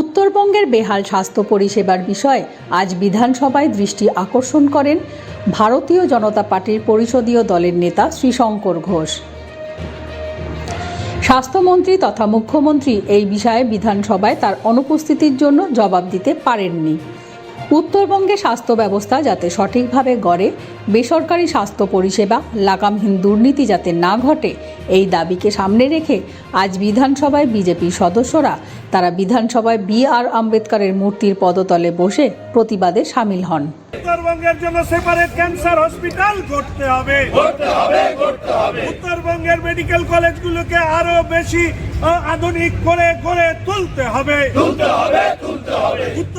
উত্তরবঙ্গের বেহাল স্বাস্থ্য পরিষেবার বিষয়ে আজ বিধানসভায় দৃষ্টি আকর্ষণ করেন ভারতীয় জনতা পার্টির পরিষদীয় দলের নেতা শ্রীশঙ্কর ঘোষ। স্বাস্থ্যমন্ত্রী তথা মুখ্যমন্ত্রী এই বিষয়ে বিধানসভায় তার অনুপস্থিতির জন্য জবাব দিতে পারেননি। উত্তরবঙ্গে স্বাস্থ্য ব্যবস্থা যাতে সঠিকভাবে গড়ে বেসরকারি স্বাস্থ্য পরিষেবা লাগামহীন দুর্নীতি যাতে না ঘটে এই দাবিকে সামনে রেখে আজ বিধানসভায় বিজেপির সদস্যরা তারা বিধানসভায় বি আর আম্বেদকরের মূর্তির পদতলে বসে প্রতিবাদে সামিল হন। উত্তরবঙ্গের জন্য সেপারেট ক্যান্সার হসপিটাল করতে হবে। উত্তরবঙ্গের মেডিকেল কলেজগুলোকে আরও বেশি আধুনিক করে গড়ে তুলতে হবে।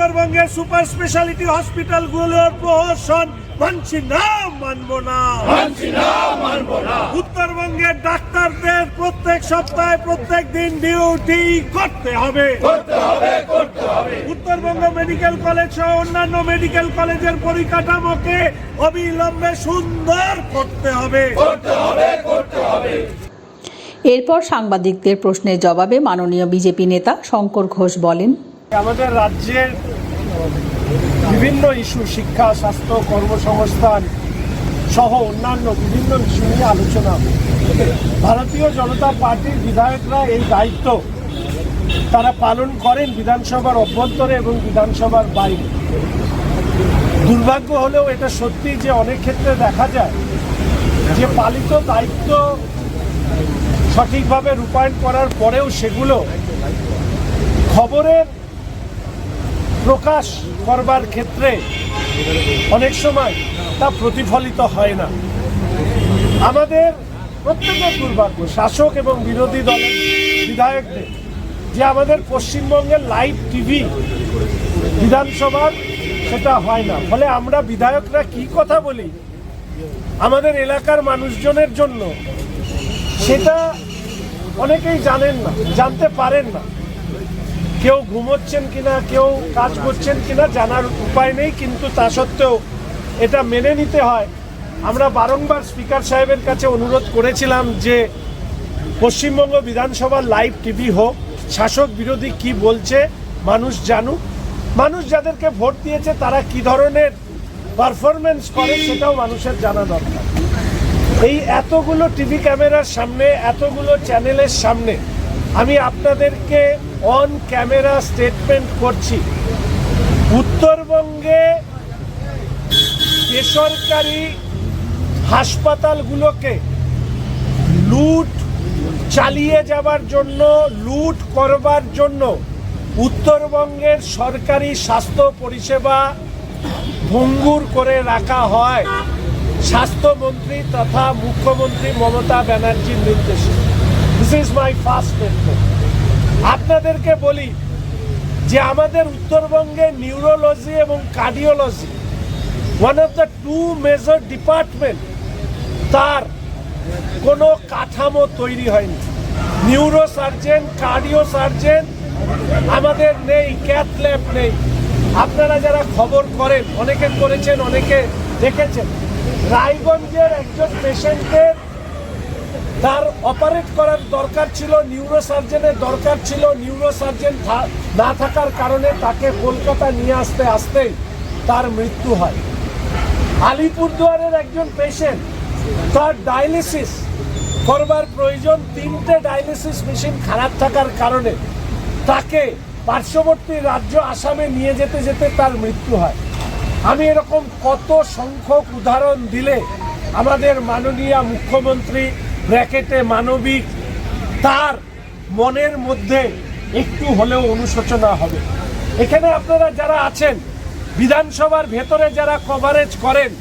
উত্তরবঙ্গের সুপার স্পেশালিটি হসপিটালগুলোর প্রহসন মানছি না মানবো না। উত্তরবঙ্গের ডাক্তারদের প্রত্যেক সপ্তাহে প্রত্যেক দিন ডিউটি করতে হবে। উত্তরবঙ্গ মেডিকেল কলেজ সহ অন্যান্য মেডিকেল কলেজের পরিকাঠামোকে অবিলম্বে সুন্দর করতে হবে। এরপর সাংবাদিকদের প্রশ্নের জবাবে মাননীয় বিজেপি নেতা শঙ্কর ঘোষ বলেন আমাদের রাজ্যের বিভিন্ন ইস্যু, শিক্ষা, স্বাস্থ্য, কর্মসংস্থান সহ অন্যান্য বিভিন্ন ইস্যু নিয়ে আলোচনা। ভারতীয় জনতা পার্টির বিধায়করা এই দায়িত্ব তারা পালন করেন বিধানসভার অভ্যন্তরে এবং বিধানসভার বাইরে। দুর্ভাগ্য হলেও এটা সত্যি যে অনেক ক্ষেত্রে দেখা যায় যে পালিত দায়িত্ব সঠিকভাবে রূপায়ণ করার পরেও সেগুলো খবরের প্রকাশ করবার ক্ষেত্রে অনেক সময় তা প্রতিফলিত হয় না। আমাদের প্রত্যেকের দুর্ভাগ্য, শাসক এবং বিরোধী দলের বিধায়কদের, যে আমাদের পশ্চিমবঙ্গের লাইভ টিভি বিধানসভার সেটা হয় না। ফলে আমরা বিধায়করা কি কথা বলি? আমাদের এলাকার মানুষজনের জন্য সেটা অনেকেই জানেন না, জানতে পারেন না। কেউ ঘুমোচ্ছেন কিনা, কেউ কাজ করছেন কিনা জানার উপায় নেই, কিন্তু তা সত্ত্বেও এটা মেনে নিতে হয়। আমরা বারংবার স্পিকার সাহেবের কাছে অনুরোধ করেছিলাম যে পশ্চিমবঙ্গ বিধানসভার লাইভ টিভি হোক, শাসক বিরোধী কি বলছে, মানুষ জানুক। মানুষ যাদেরকে ভোট দিয়েছে, তারা কি ধরনের পারফরমেন্স করে, সেটাও মানুষের জানা দরকার। এই এতগুলো টিভি ক্যামেরার সামনে, এতগুলো চ্যানেলের সামনে, আমি আপনাদেরকে অন ক্যামেরা স্টেটমেন্ট করছি। উত্তরবঙ্গে বেসরকারি হাসপাতালগুলোকে লুট, চালিয়ে যাবার জন্য, লুট করবার জন্য উত্তরবঙ্গের সরকারি স্বাস্থ্য পরিষেবা ভঙ্গুর করে রাখা হয়। স্বাস্থ্যমন্ত্রী তথা মুখ্যমন্ত্রী মমতা ব্যানার্জির নির্দেশে। This is my first statement আপনাদেরকে বলি যে আমাদের উত্তরবঙ্গে নিউরোলজি এবং cardiology one of the two major department তার কোনো কাঠামো তৈরি হয়নি। নিউরো সার্জেন কার্ডিও সার্জেন আমাদের নেই ক্যাথ ল্যাব নেই। আপনারা যারা খবর করেন, অনেকে করেছেন, অনেকে দেখেছেন। রায়গঞ্জের একজন পেশেন্টের তার অপারেট করার দরকার ছিল নিউরো সার্জেনের দরকার ছিল। নিউরো সার্জেন না থাকার কারণে তাকে কলকাতা নিয়ে আসতে, আসতেই তার মৃত্যু হয়। আলিপুরদুয়ারের একজন পেশেন্ট তার ডায়ালিসিস করবার প্রয়োজন, তিনটে ডায়ালিসিস মেশিন খারাপ থাকার কারণে তাকে পার্শ্ববর্তী রাজ্য আসামে নিয়ে যেতে যেতে তার মৃত্যু হয়। আমি এরকম কত সংখ্যক উদাহরণ দিলে আমাদের মাননীয় মুখ্যমন্ত্রী ব্র্যাকেটে মানবিক তার মনের মধ্যে একটু হলেও অনুশোচনা হবে। এখানে আপনারা যারা আছেন, বিধানসভার ভেতরে যারা কভারেজ করেন,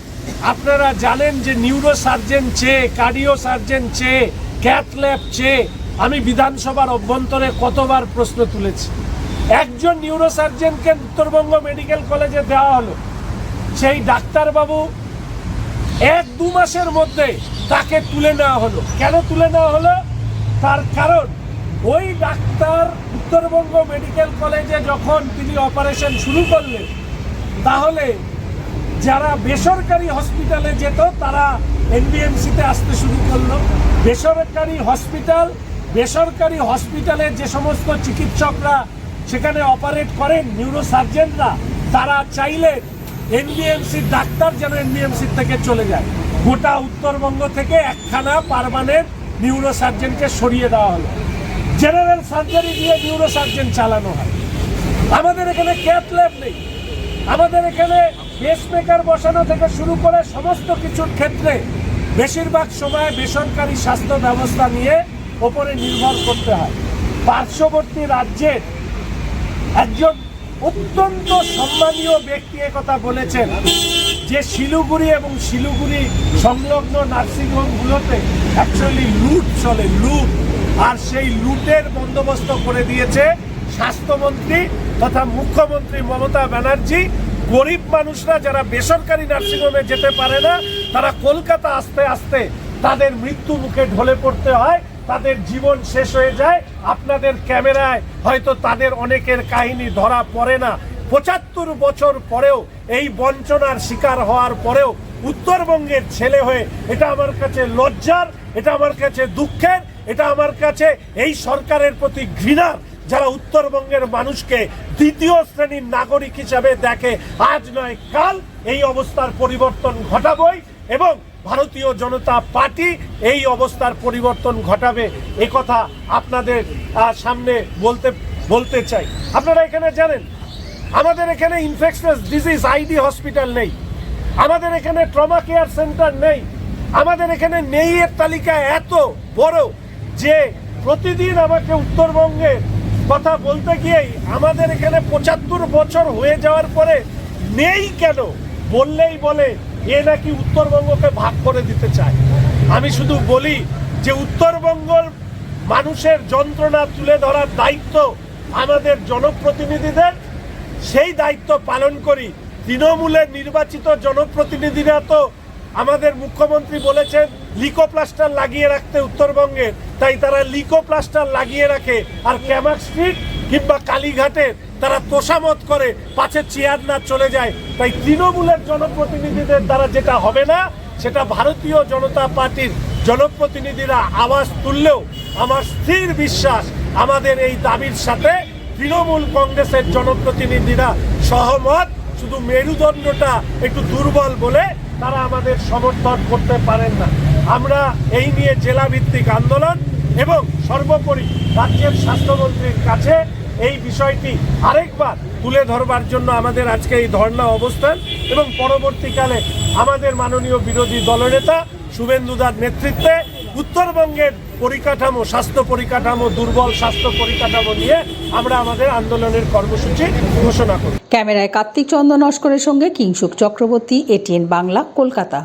আপনারা জানেন যে নিউরো সার্জেন চেয়ে কার্ডিও সার্জেন চেয়ে ক্যাথ ল্যাব চেয়ে আমি বিধানসভার অভ্যন্তরে কতবার প্রশ্ন তুলেছি। একজন নিউরো সার্জেনকে উত্তরবঙ্গ মেডিকেল কলেজে দেওয়া হলো। সেই ডাক্তারবাবু এক দু মাসের মধ্যে তাকে তুলে নেওয়া হলো। কেন তুলে নেওয়া হলো? তার কারণ, ওই ডাক্তার উত্তরবঙ্গ মেডিকেল কলেজে যখন তিনি অপারেশন শুরু করলেন, তাহলে যারা বেসরকারি হসপিটালে যেত, তারা এনবিএমসিতে আসতে শুরু করল। বেসরকারি হসপিটাল, বেসরকারি হসপিটালে যে সমস্ত চিকিৎসকরা সেখানে অপারেট করেন, নিউরোসার্জেনরা, তারা চাইলে এনবিএমসি ডাক্তার যেন এনবিএমসি থেকে চলে যায়। গোটা উত্তরবঙ্গ থেকে একখানা পারমানেন্ট নিউরোসার্জেনকে সরিয়ে দেওয়া হলো। জেনারেল সার্জারি দিয়ে নিউরোসার্জন চালানো হয়। আমাদের এখানে ক্যাথ ল্যাব নেই। আমাদের এখানে পেসমেকার বসানো থেকে শুরু করে সমস্ত কিছুর ক্ষেত্রে বেশিরভাগ সময় বেসরকারি স্বাস্থ্য ব্যবস্থা নিয়ে ওপরে নির্ভর করতে হয়। পার্শ্ববর্তী রাজ্যের একজন অত্যন্ত সম্মানীয় ব্যক্তি কথা বলেছেন যে শিলিগুড়ি এবং শিলিগুড়ি সংলগ্ন নার্সিংহোমগুলোতে অ্যাকচুয়ালি লুট চলে, লুট। আর সেই লুটের বন্দোবস্ত করে দিয়েছে স্বাস্থ্যমন্ত্রী তথা মুখ্যমন্ত্রী মমতা ব্যানার্জি। গরিব মানুষরা যারা বেসরকারি নার্সিংহোমে যেতে পারে না, তারা কলকাতা আসতে আসতে তাদের মৃত্যু মুখে ঢলে পড়তে হয়। তাদের জীবন শেষ হয়ে যায়। আপনাদের ক্যামেরায় হয়তো তাদের অনেকের কাহিনী ধরা পড়ে না। পঁচাত্তর বছর পরেও এই বঞ্চনার শিকার হওয়ার পরেও উত্তরবঙ্গের ছেলে হয়ে এটা আমার কাছে লজ্জার, এটা আমার কাছে দুঃখের, এটা আমার কাছে এই সরকারের প্রতি ঘৃণার যারা উত্তরবঙ্গের মানুষকে দ্বিতীয় শ্রেণির নাগরিক হিসাবে দেখে আজ নয়, কাল এই অবস্থার পরিবর্তন ঘটাবই এবং ভারতীয় জনতা পার্টি এই অবস্থার পরিবর্তন ঘটাবে কথা আপনাদের সামনে বলতে বলতে চাই। আপনারা এখানে জানেন, আমাদের এখানে ইনফেকশনাস ডিজিজ আইডি হসপিটাল নেই। আমাদের এখানে ট্রমা কেয়ার সেন্টার নেই। আমাদের এখানে নেই এর তালিকা এত বড় যে প্রতিদিন আমাকে উত্তরবঙ্গের কথা বলতে গিয়েই আমাদের এখানে পঁচাত্তর বছর হয়ে যাওয়ার পরে নেই কেন? বললেই বলে এ নাকি উত্তরবঙ্গকে ভাগ করে দিতে চায়। আমি শুধু বলি যে উত্তরবঙ্গর মানুষের যন্ত্রণা তুলে ধরার দায়িত্ব আমাদের জনপ্রতিনিধিদের। সেই দায়িত্ব পালন করি। তৃণমূলের নির্বাচিত জনপ্রতিনিধিরা তো আমাদের মুখ্যমন্ত্রী বলেছেন, লিকোপ্লাস্টার লাগিয়ে রাখতে উত্তরবঙ্গে। তাই তারা লিকোপ্লাস্টার লাগিয়ে রাখে। আর ক্যামাক স্ট্রিট কিংবা কালীঘাটের তারা তোষামত করে পাছে চেয়ার না চলে যায়। তাই তৃণমূলের জনপ্রতিনিধিদের দ্বারা যেটা হবে না, সেটা ভারতীয় জনতা পার্টির জনপ্রতিনিধিরা আওয়াজ তুললেও আমার স্থির বিশ্বাস আমাদের এই দাবির সাথে তৃণমূল কংগ্রেসের জনপ্রতিনিধিরা সহমত। শুধু মেরুদণ্ডটা একটু দুর্বল বলে তারা আমাদের সমর্থন করতে পারেন না। আমরা এই নিয়ে জেলাভিত্তিক আন্দোলন এবং সর্বোপরি রাজ্যের স্বাস্থ্যমন্ত্রীর কাছে এই বিষয়টি আরেকবার তুলে ধরবার জন্য আমাদের আজকে এই ধর্ণা অবস্থান এবং পরবর্তীকালে আমাদের মাননীয় বিরোধী দলনেতা শুভেন্দু শুভেন্দুদার নেতৃত্বে উত্তরবঙ্গের পরিকাঠামো, স্বাস্থ্য পরিকাঠামো, দুর্বল স্বাস্থ্য পরিকাঠামো নিয়ে আমরা আমাদের আন্দোলনের কর্মসূচি ঘোষণা করি। ক্যামেরায় কার্তিক চন্দ্র নস্করের সঙ্গে কিংসুক চক্রবর্তী, এটিএন বাংলা, কলকাতা।